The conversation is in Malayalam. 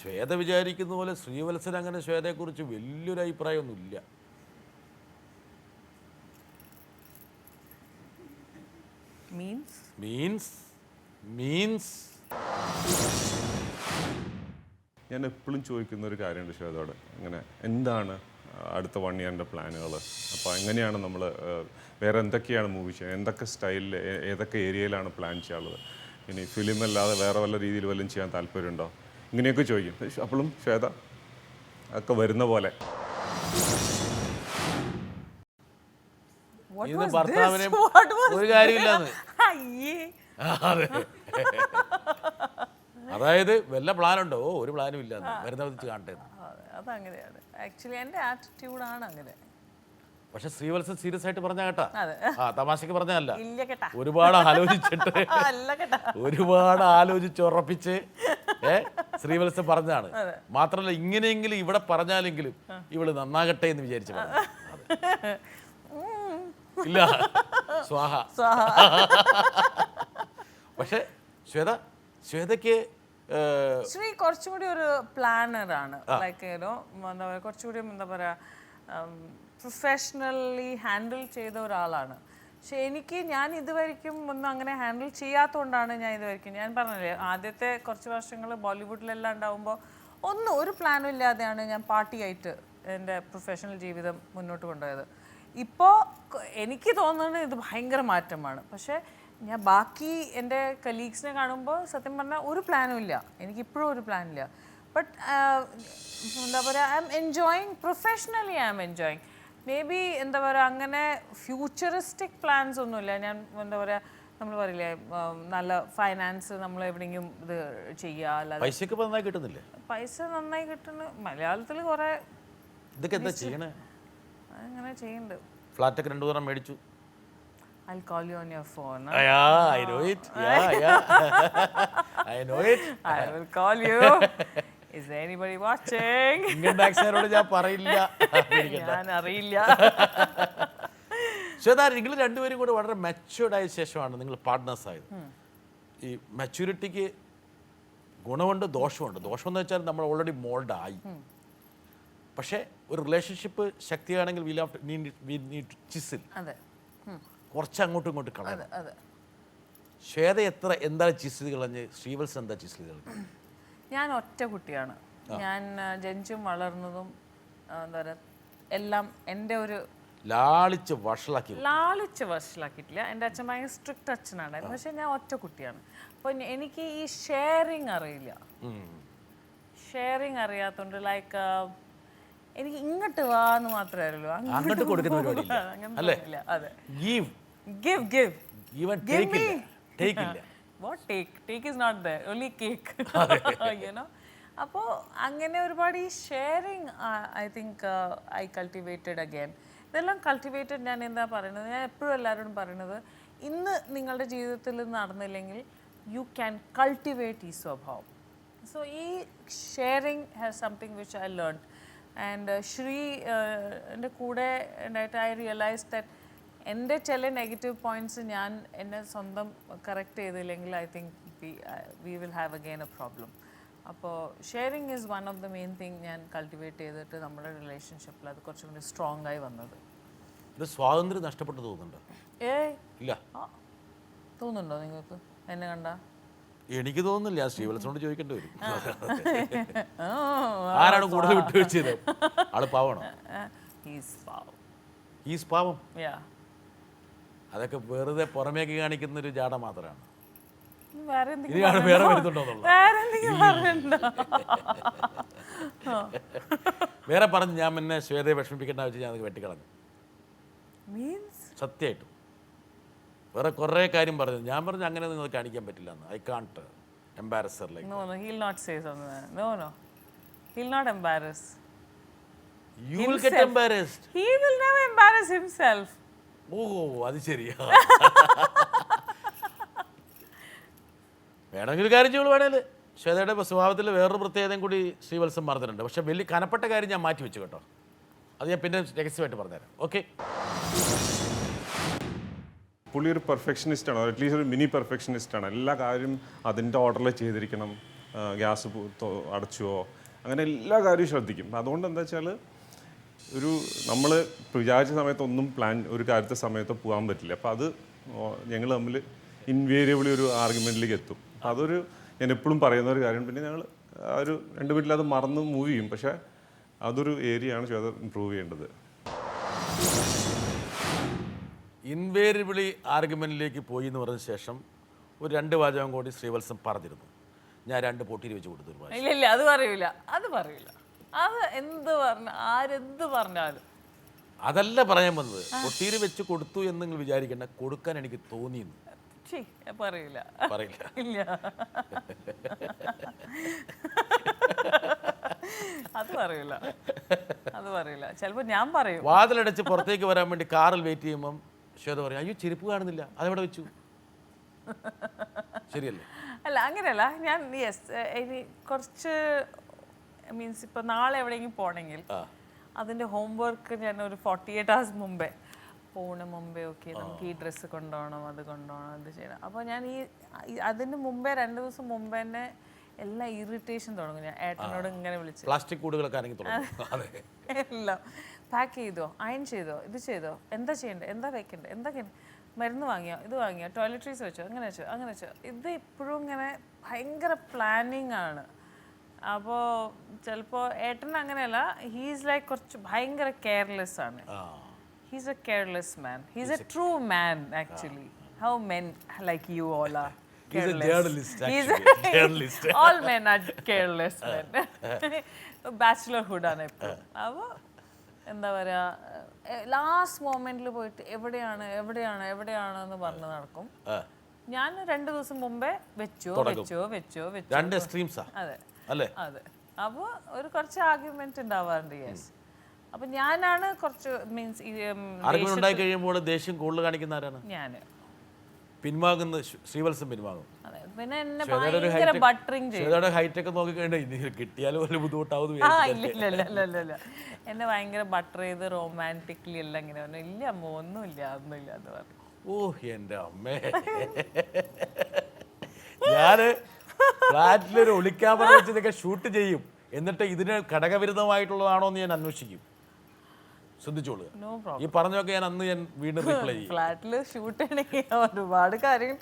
ശ്വേത വിചാരിക്കുന്ന പോലെ ശ്രീവത്സൻ അങ്ങനെ ശ്വേതയെക്കുറിച്ച് വലിയൊരു അഭിപ്രായമൊന്നുമില്ല. മീൻസ്? മീൻസ്? മീൻസ്? ഞാൻ എപ്പോഴും ചോദിക്കുന്ന ഒരു കാര്യമുണ്ട് ശ്വേതയോട്. ഇങ്ങനെ എന്താണ് അടുത്ത വൺ ഇയറിന്റെ പ്ലാനുകൾ അപ്പോൾ എങ്ങനെയാണ് നമ്മൾ വേറെ എന്തൊക്കെയാണ് മൂവി ചെയ്യുന്നത് എന്തൊക്കെ സ്റ്റൈലിൽ ഏതൊക്കെ ഏരിയയിലാണ് പ്ലാൻ ചെയ്യാനുള്ളത്? ഇനി ഫിലിം അല്ലാതെ വേറെ വല്ല രീതിയിൽ വല്ലതും ചെയ്യാൻ താല്പര്യമുണ്ടോ? ഇങ്ങനെയൊക്കെ ചോദിക്കും. അപ്പോഴും ശ്വേത ഒക്കെ വരുന്ന പോലെ. ഭർത്താവിനെ ഒരു കാര്യമില്ലാന്ന്. അതെ. അതായത് വല്ല പ്ലാനുണ്ടോ? ഓ ഒരു പ്ലാനും ഇല്ലാന്ന്. വരുന്ന വെച്ച് കാണട്ടെ അതങ്ങനെയാണ്. ആക്ച്വലി എന്റെ ആറ്റിറ്റ്യൂഡാണ് അങ്ങനെ. പക്ഷെ ശ്രീവത്സൻ സീരിയസ് ആയിട്ട് പറഞ്ഞ കേട്ടാ? അതെ. ആ തമാശക്ക് പറഞ്ഞല്ല ഇല്ല കേട്ടാ. ഒരുപാട് ആലോചിച്ചിട്ട് അല്ല കേട്ടാ. ഒരുപാട് ആലോചിച്ച് ഉറപ്പിച്ച് ഏ പറഞ്ഞാണ് പറഞ്ഞതാണ് മാത്രമല്ല ഇങ്ങനെയെങ്കിലും ഇവിടെ പറഞ്ഞാലെങ്കിലും ഇവൾ നന്നാകട്ടെ എന്ന് വിചാരിച്ചു ഇല്ല. സ്വാഹ. പക്ഷെ ശ്വേത ശ്വേതയ്ക്ക് ഏ, ശ്രീ കുറച്ചും കൂടി ഒരു പ്ലാനർ ആണ്. ലൈക്ക് ഏതോ എന്താ പറയുക കുറച്ചുകൂടി എന്താ പറയുക പ്രൊഫഷണലി ഹാൻഡിൽ ചെയ്ത ഒരാളാണ്. പക്ഷെ എനിക്ക് ഞാൻ ഇതുവരെയ്ക്കും ഒന്നും അങ്ങനെ ഹാൻഡിൽ ചെയ്യാത്തതുകൊണ്ടാണ് ഞാൻ ഇതുവരെയ്ക്കും ഞാൻ പറഞ്ഞില്ലേ ആദ്യത്തെ കുറച്ച് വർഷങ്ങൾ ബോളിവുഡിലെല്ലാം ഉണ്ടാവുമ്പോൾ ഒന്നും ഒരു പ്ലാനും ഇല്ലാതെയാണ് ഞാൻ പാർട്ടിയായിട്ട് എന്റെ പ്രൊഫഷണൽ ജീവിതം മുന്നോട്ട് കൊണ്ടുപോയത്. ഇപ്പോൾ എനിക്ക് തോന്നുന്നത് ഇത് ഭയങ്കര മാറ്റമാണ്. പക്ഷേ ഞാൻ ബാക്കി എന്റെ കലീഗ്സിനെ കാണുമ്പോൾ സത്യം പറഞ്ഞാൽ ഒരു പ്ലാനും ഇല്ല. എനിക്കിപ്പോഴും ഒരു പ്ലാനില്ല ബട്ട് എന്താ പറയുക I am enjoying professionally I am enjoying maybe എന്താ പറയുക അങ്ങനെ ഫ്യൂച്ചറിസ്റ്റിക് പ്ലാൻസ് ഒന്നുമില്ല ഞാൻ എന്താ പറയുക നമ്മൾ പറയില്ലേ നല്ല ഫൈനാൻസ് നമ്മൾ എവിടെയെങ്കിലും ഇത് ചെയ്യുക അല്ലാതെ പൈസക്ക് നന്നായി കിട്ടുന്നില്ലേ പൈസ നന്നായി കിട്ടുന്നു മലയാളത്തിൽ കുറേ ഇതൊക്കെ എന്താ ചെയ്യണേ അങ്ങനെ ചെയ്യുന്നുണ്ട് ഫ്ലാറ്റൊക്കെ രണ്ടു തരം മേടിച്ചു call you on your phone Yeah, I know it. Yeah, yeah. I know it. I will call you. Is there anybody watching? Income ടാക്സുകാരോട് ഞാൻ പറയില്ല. ഞാൻ അറിയില്ല ശ്വേതാ നിങ്ങൾ രണ്ടുപേരും കൂടെ വളരെ മെച്ചുവേർഡ് ആയ ശേഷമാണ് നിങ്ങൾ പാർട്ട്നേഴ്സ് ആയത്. ഈ മെച്യൂരിറ്റിക്ക് ഗുണമുണ്ട് ദോഷമുണ്ട്. ദോഷം എന്ന് വെച്ചാൽ നമ്മൾ ഓൾറെഡി മോൾഡ് ആയി. പക്ഷേ ഒരു relationship ശക്തിയാണെങ്കിൽ we love we need chisel കുറച്ച് അങ്ങോട്ടും ഇങ്ങോട്ടും അതെ ശ്വേത എത്ര എന്താണ് ചിസിൽ കളഞ്ഞ് ശ്രീവത്സ് എന്താ ചിസിൽ കളഞ്ഞ് ഞാൻ ഒറ്റ കുട്ടിയാണ്. ഞാൻ ജനിച്ചും വളർന്നതും എന്താ പറയുക എല്ലാം എന്റെ ഒരു ലാളിച്ച് വഷളാക്കി. ലാളിച്ച് വഷളാക്കിയിട്ടില്ല. എന്റെ അച്ഛൻ ഭയങ്കര സ്ട്രിക്റ്റ് അച്ഛനാണ്. പക്ഷെ ഞാൻ ഒറ്റ കുട്ടിയാണ്. അപ്പോൾ എനിക്ക് ഈ ഷെയറിങ് അറിയില്ല. ഷെയറിങ് അറിയാത്തതുകൊണ്ട് ലൈക്ക് എനിക്ക് ഇങ്ങോട്ട് വാ എന്ന് മാത്രമേ അറിയുള്ളൂ. അങ്ങോട്ട് കൊടുക്കുന്ന. അങ്ങനത്തെ അല്ലേ? ഗീവ് ഗിവ് ഗിവ് ഇല്ല. ടേക്ക് ഇല്ല. What take take is not the only cake you know അപ്പോൾ അങ്ങനെ ഒരുപാട് ഈ sharing I think I cultivated again ഇതെല്ലാം കൾട്ടിവേറ്റഡ് ഞാൻ എന്താ പറയുന്നത് ഞാൻ എപ്പോഴും എല്ലാവരോടും പറയുന്നത് ഇന്ന് നിങ്ങളുടെ ജീവിതത്തിൽ നടന്നില്ലെങ്കിൽ യു ക്യാൻ കൾട്ടിവേറ്റ് ഈ സ്വഭാവം. സോ ഈ sharing has something which I learn and Sri എന്റെ കൂടെ ഉണ്ടായിട്ട് ഐ റിയലൈസ് ദാറ്റ് എന്റെ ചില നെഗറ്റീവ് പോയിന്റ്സ് ഞാൻ എന്നെ സ്വന്തം കറക്റ്റ് ചെയ്തില്ലെങ്കിൽ I think we will have again a problem അപ്പോൾ sharing is one of the main thing ഞാൻ കൾട്ടിവേറ്റ് ചെയ്തിട്ട് നമ്മുടെ റിലേഷൻഷിപ്പിൽ അത് കുറച്ചും കൂടി സ്ട്രോങ് ആയി വന്നത്. ഇത് സ്വാതന്ത്ര്യം നഷ്ടപ്പെട്ടു തോന്നുന്നുണ്ടോ. ഏയ്. ഇല്ല. തോന്നുന്നുണ്ടോ നിങ്ങൾക്ക്? എന്നെ കണ്ട? എനിക്ക് തോന്നുന്നില്ല. ശ്രീവത്സനോട് ചോദിക്കേണ്ടി വരും. ആരാണ് കൂടുതൽ വിട്ടുവീഴ്ച ചെയ്തത്? ആൾ പാവണോ? ഈസ് പാവം. ഈ പാവം. യാ അതൊക്കെ വെറുതെ പുറമേക്ക് കാണിക്കുന്ന ഒരു ജാട മാത്രമാണ്. വേറെ എന്തെങ്കിലും വേറെ വരുന്നുണ്ടോ എന്നുള്ളത്? വേറെ എന്തെങ്കിലും പറയണ്ടോ വേറെ പറഞ്ഞ് ഞാൻ പിന്നെ ശ്വേതയെ വിഷമിപ്പിക്കേണ്ട വെച്ച് ഞാൻ അത് വെട്ടിക്കളഞ്ഞു. മീൻസ് സത്യമായിട്ടും. വേറെ കുറേ കാര്യം പറഞ്ഞു. ഞാൻ പറഞ്ഞു അങ്ങനെ നിങ്ങൾ കാണിക്കാൻ പറ്റില്ല എന്ന്. I can't embarrass her like no no he'll not no No, no. He'll not you will get embarrassed He will never embarrass himself. ഓ അത് ശരിയാ. വേണമെങ്കിൽ കാര്യം ചെയ്യുള്ളൂ വേണേൽ ശ്വേതയുടെ സ്വഭാവത്തിൽ വേറൊരു പ്രത്യേകതയും കൂടി ശ്രീവത്സം മറന്നിട്ടുണ്ട്. പക്ഷെ വലിയ കനപ്പെട്ട കാര്യം ഞാൻ മാറ്റി വെച്ചു കേട്ടോ. അത് ഞാൻ പിന്നെ രഹസ്യമായിട്ട് പറഞ്ഞുതരാം. ഓക്കെ? പുള്ളി ഒരു പെർഫെക്ഷനിസ്റ്റ് ആണ്. അറ്റ്ലീസ്റ്റ് ഒരു മിനി പെർഫെക്ഷനിസ്റ്റ് ആണ്. എല്ലാ കാര്യം അതിന്റെ ഓർഡറിൽ ചെയ്തിരിക്കണം. ഗ്യാസ് അടച്ചുവോ? അങ്ങനെ എല്ലാ കാര്യവും ശ്രദ്ധിക്കും. അതുകൊണ്ട് എന്താ വെച്ചാൽ ഒരു നമ്മൾ വിചാരിച്ച സമയത്തൊന്നും പ്ലാൻ ഒരു കാര്യത്തെ സമയത്ത് പോകാൻ പറ്റില്ല. അപ്പോൾ അത് ഞങ്ങൾ തമ്മിൽ ഇൻവേരിയബിളി ഒരു ആർഗ്യുമെന്റിലേക്ക് എത്തും. അപ്പം അതൊരു ഞാൻ എപ്പോഴും പറയുന്ന ഒരു കാര്യം പിന്നെ ഞങ്ങൾ ആ ഒരു രണ്ട് വീട്ടിൽ അത് മറന്ന് മൂവ് ചെയ്യും. പക്ഷേ അതൊരു ഏരിയയാണ് ശ്വേത ഇമ്പ്രൂവ് ചെയ്യേണ്ടത്. ഇൻവേരിയബിളി ആർഗ്യുമെന്റിലേക്ക് പോയി എന്ന് പറഞ്ഞ ശേഷം ഒരു രണ്ട് വാചകം കൂടി ശ്രീവത്സം പറഞ്ഞിരുന്നു. ഞാൻ രണ്ട് പൊട്ടിയിൽ വെച്ച് കൊടുത്തു ഒരു വാചകം. ഇല്ല ഇല്ല അത് പറയൂല. അത് പറയൂല. അത് എന്ത് പറഞ്ഞ ആരെന്ത് പറഞ്ഞാലും. അതല്ല പറയാൻ വന്നത്. പൊട്ടിയിൽ വെച്ച് കൊടുത്തു എന്ന് നിങ്ങൾ വിചാരിക്കേണ്ട. കൊടുക്കാൻ എനിക്ക് തോന്നി പറയില്ല പറയൂല പറയില്ല. ഇല്ല. അത് പറയില്ല. അത് പറയില്ല. ചിലപ്പോ ഞാൻ പറയും. വാതിലടച്ച് പുറത്തേക്ക് വരാൻ വേണ്ടി കാറിൽ വെയിറ്റ് ചെയ്യുമ്പം ശ്വേത പറയും അയ്യോ ചെരുപ്പ് കാണുന്നില്ല. അതെവിടെ വെച്ചു? ശരിയല്ലേ? അല്ല അങ്ങനെയല്ല. ഞാൻ യെസ് ഇനി കുറച്ച് മീൻസ് ഇപ്പൊ നാളെ എവിടെയെങ്കിലും പോണെങ്കിൽ അതിന്റെ ഹോംവർക്ക് ഞാൻ ഒരു ഫോർട്ടി എയ്റ്റ് ഹവേഴ്സ് മുമ്പേ പോണ മുമ്പേ ഓക്കെ നമുക്ക് ഈ ഡ്രസ്സ് കൊണ്ടുപോകണം അത് കൊണ്ടുപോകണം അത് ചെയ്യണം. അപ്പോൾ ഞാൻ ഈ അതിന് മുമ്പേ രണ്ട് ദിവസം മുമ്പേ തന്നെ എല്ലാം ഇറിറ്റേഷൻ തുടങ്ങും. ഞാൻ ഏട്ടനോട് ഇങ്ങനെ വിളിച്ചു. പ്ലാസ്റ്റിക് കൂടുകളൊക്കെ എല്ലാം പാക്ക് ചെയ്തോ? അയൺ ചെയ്തോ? ഇത് ചെയ്തോ? എന്താ ചെയ്യണ്ടേ? എന്താ വെക്കണ്ടേ? എന്താ? മരുന്ന് വാങ്ങിയോ? ഇത് വാങ്ങിയോ? ടോയ്ലറ്ററീസ് വെച്ചോ? അങ്ങനെ വെച്ചോ? അങ്ങനെ വെച്ചോ? ഇത് ഇപ്പോഴും ഇങ്ങനെ ഭയങ്കര പ്ലാനിങ് ആണ്. അപ്പോൾ ചിലപ്പോൾ ഏട്ടൻ അങ്ങനെയല്ല ഹീസ് ലൈക്ക് കുറച്ച് ഭയങ്കര കെയർലെസ് ആണ്. He's a careless man he's a true man actually how men like you all are He's a journalist, actually. Journalist. All men are careless men bachelorhood ആണ് ഇപ്പോൾ അപ്പോൾ എന്താ പറയാ ലാസ്റ്റ് മോമെന്റിൽ പോയിട്ട് എവിടെയാണ് എവിടെയാണ് എവിടെയാണ് എന്ന് പറഞ്ഞ് നടക്കും. ഞാൻ രണ്ടു ദിവസം മുമ്പേ വെച്ചോ വെച്ചോ വെച്ചോ വെച്ചോ. രണ്ട് എക്സ്ട്രീംസാ അതെ. അല്ലേ? അതെ. അപ്പോൾ ഒരു കുറച്ച് ആർഗ്യുമെന്റ് ഉണ്ടാവാറുണ്ട് യെസ് അപ്പൊ ഞാനാണ് കുറച്ച് മീൻസ് ആർഗ്യുമെന്റ് ഉണ്ടായി കഴിയുമ്പോൾ ദേഷ്യം കൂടുതൽ കാണിക്കുന്ന ആരാണ്? ഞാൻ പിൻവാങ്ങുന്ന ശ്രീ- ശ്രീവത്സം പിൻവാങ്ങും. അതെ. പിന്നെ എന്നെ ഭയങ്കര ബട്ടറിങ് ചെയ്യും. ഹൈറ്റ് ഒക്കെ നോക്കിക്കഴിഞ്ഞാൽ ഇനി കിട്ടിയാലും വലിയ ബുദ്ധിമുട്ടാവും ആ ഇല്ല ഇല്ല ഇല്ല ഇല്ല ഇല്ല ഇല്ല. എന്നെ ഭയങ്കര ബട്ടർ ചെയ്ത് റൊമാന്റിക്കലി എല്ലാം ഇങ്ങനെ ഒന്നും ഇല്ല അമ്മ ഒന്നുമില്ല ഒന്നുമില്ല എന്ന് പറഞ്ഞു. ഓ എന്റെ അമ്മേ. ഞാൻ ഫ്ലാറ്റിലൊരു ഒളിക്യാമറ വെച്ച് ഇതൊക്കെ ഷൂട്ട് ചെയ്യും. എന്നിട്ട് ഇതിന് ഘടകവിരുദ്ധമായിട്ടുള്ളതാണോ എന്ന് ഞാൻ അന്വേഷിക്കും. ശ്രദ്ധിച്ചോളൂ. ഈ പറഞ്ഞൊക്കെ ഞാൻ അന്ന് ഞാൻ വീണ്ടും റിപ്ലൈ ചെയ്യും. ഫ്ലാറ്റിൽ ഷൂട്ട് ചെയ്യണമെങ്കിൽ ഒരുപാട് കാര്യങ്ങൾ